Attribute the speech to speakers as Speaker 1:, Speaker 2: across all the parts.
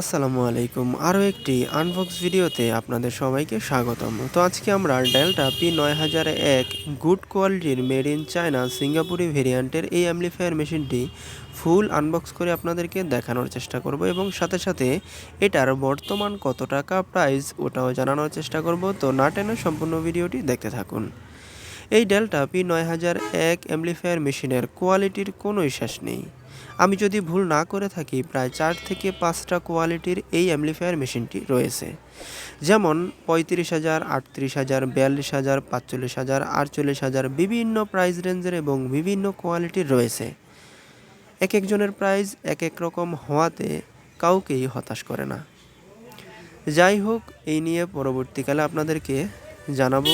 Speaker 1: আসসালামু আলাইকুম। আরও একটি আনবক্স ভিডিওতে আপনাদের সবাইকে স্বাগতম। তো আজকে আমরা ডেল্টা পি নয় হাজার এক গুড কোয়ালিটির মেড ইন চায়না সিঙ্গাপুরি ভেরিয়েন্টের এই অ্যাম্পলিফায়ার মেশিনটি ফুল আনবক্স করে আপনাদেরকে দেখানোর চেষ্টা করব এবং সাথে সাথে এটার বর্তমান কত টাকা প্রাইস ওটাও জানানোর চেষ্টা করব। তো না টেনে সম্পূর্ণ ভিডিওটি দেখতে থাকুন। এই ডেল্টা পি নয় হাজার এক অ্যাম্পলিফায়ার মেশিনের কোয়ালিটির কোনোই শেষ নেই। আমি যদি ভুল না করে থাকি, প্রায় চার থেকে পাঁচটা কোয়ালিটির এই অ্যাম্পলিফায়ার মেশিনটি রয়েছে। যেমন পঁয়ত্রিশ হাজার, আটত্রিশ হাজার, বিয়াল্লিশ হাজার, পাঁচচল্লিশ হাজার, আটচল্লিশ হাজার বিভিন্ন প্রাইস রেঞ্জের এবং বিভিন্ন কোয়ালিটির রয়েছে। এক একজনের প্রাইস এক এক রকম হওয়াতে কাউকেই হতাশ করে না। যাই হোক, এই নিয়ে পরবর্তীকালে আপনাদেরকে জানাব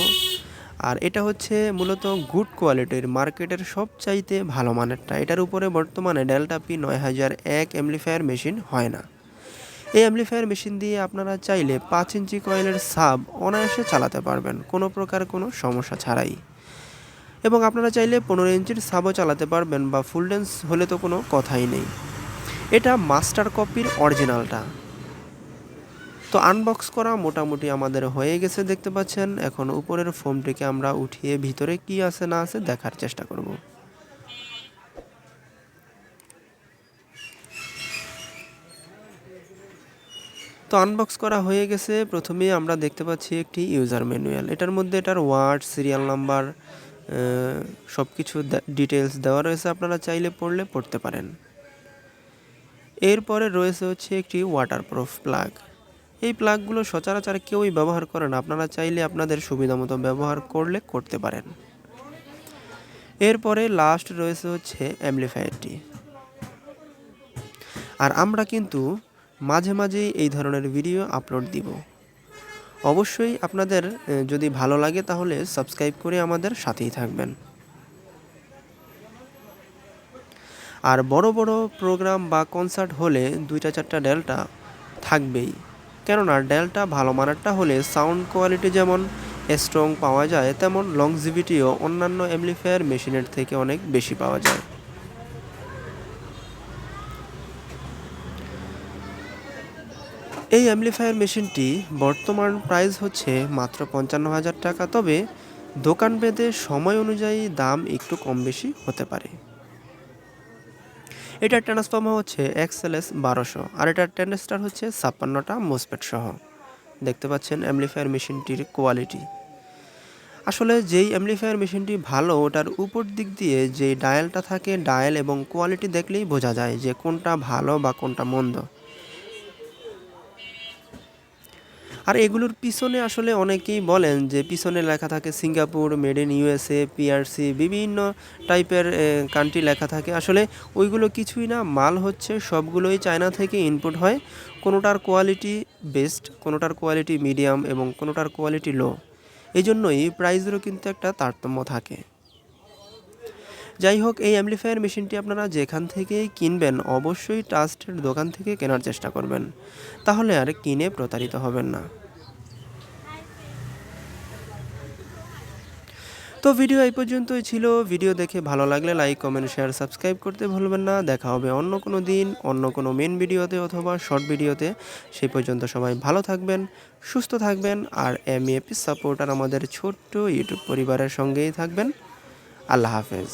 Speaker 1: আর এটা হচ্ছে মূলত গুড কোয়ালিটির মার্কেটের সবচাইতে ভালো মানেরটা। এটার উপরে বর্তমানে ডেল্টা পি নয় হাজার এক অ্যাম্পলিফায়ার মেশিন হয় না। এই অ্যাম্পলিফায়ার মেশিন দিয়ে আপনারা চাইলে পাঁচ ইঞ্চি কয়েলের সাব অনায়াসে চালাতে পারবেন, কোনো প্রকার কোনো সমস্যা ছাড়াই। এবং আপনারা চাইলে পনেরো ইঞ্চির সাবও চালাতে পারবেন বা ফুল ডেন্স হলে তো কোনো কথাই নেই। এটা মাস্টার কপির অরিজিনালটা। তো আনবক্স করা মোটামুটি আমাদের হয়ে গেছে দেখতে পাচ্ছেন। এখন উপরের ফোমটিকে আমরা উঠিয়ে ভিতরে কি আছে না আছে দেখার চেষ্টা করব। তো আনবক্স করা হয়ে গেছে। প্রথমেই আমরা দেখতে পাচ্ছি একটি ইউজার ম্যানুয়াল এটার মধ্যে এটার ওয়ার্ড সিরিয়াল নাম্বার সব কিছু ডিটেলস দেওয়া রয়েছে। আপনারা চাইলে পড়লে পড়তে পারেন। এরপরে রয়েছে হচ্ছে একটি ওয়াটারপ্রুফ প্লাগ এই প্লাগগুলো সচরাচর কেউই ব্যবহার করে না। আপনারা চাইলে আপনাদের সুবিধা মতো ব্যবহার করলে করতে পারেন। এরপরে লাস্ট রয়েছে হচ্ছে অ্যাম্পলিফায়ারটি আর আমরা কিন্তু মাঝে মাঝেই এই ধরনের ভিডিও আপলোড দিব। অবশ্যই আপনাদের যদি ভালো লাগে তাহলে সাবস্ক্রাইব করে আমাদের সাথেই থাকবেন। আর বড় বড় প্রোগ্রাম বা কনসার্ট হলে দুইটা চারটা ডেল্টা থাকবেই। কেননা ডেলটা ভালো মানেরটা হলে সাউন্ড কোয়ালিটি যেমন স্ট্রং পাওয়া যায়, তেমন লংজিভিটিও অন্যান্য অ্যাম্পলিফায়ার মেশিনের থেকে অনেক বেশি পাওয়া যায়। এই অ্যাম্পলিফায়ার মেশিনটি বর্তমান প্রাইস হচ্ছে মাত্র পঞ্চান্ন হাজার টাকা, তবে দোকান বেঁধে সময় অনুযায়ী দাম একটু কম বেশি হতে পারে। এটার ট্রান্সফর্মার হচ্ছে এক্সএলএস বারোশো, আর এটার টেন্ডেস্টার হচ্ছে ছাপ্পান্নটা মোসপেট সহ। দেখতে পাচ্ছেন অ্যাম্পলিফায়ার মেশিনটির কোয়ালিটি আসলে যেই অ্যাম্পলিফায়ার মেশিনটি ভালো, ওটার উপর দিক দিয়ে যে ডায়ালটা থাকে ডায়াল এবং কোয়ালিটি দেখলেই বোঝা যায় যে কোনটা ভালো বা কোনটা মন্দ। আর এগুলোর পিছনে আসলে অনেকেই বলেন যে পিছনে লেখা থাকে Singapore made in USA PRC বিভিন্ন টাইপের কান্ট্রি লেখা থাকে। আসলে ওইগুলো কিছুই না, মাল হচ্ছে সবগুলোই চায়না থেকে ইনপুট হয়। কোনোটার কোয়ালিটি বেস্ট কোনোটার কোয়ালিটি মিডিয়াম এবং কোনোটার কোয়ালিটি লো এই জন্যই প্রাইসেরও কিন্তু একটা তারতম্য থাকে। যাই হোক এই অ্যাম্পলিফায়ার মেশিনটি আপনারা যেখান থেকেই কিনবেন, অবশ্যই ট্রাস্টের দোকান থেকে কেনার চেষ্টা করবেন। তাহলে আর কিনে প্রতারিত হবেন না। তো ভিডিও এই পর্যন্তই ছিল। ভিডিও দেখে ভালো লাগলে লাইক, কমেন্ট, শেয়ার, সাবস্ক্রাইব করতে ভুলবেন না। দেখা হবে অন্য কোনো দিন, অন্য কোনো মেন ভিডিওতে অথবা শর্ট ভিডিওতে। সেই পর্যন্ত সবাই ভালো থাকবেন, সুস্থ থাকবেন আর এম এপি সাপোর্টার আমাদের ছোট্ট ইউটিউব পরিবারের সঙ্গেই থাকবেন। আল্লাহ হাফেজ।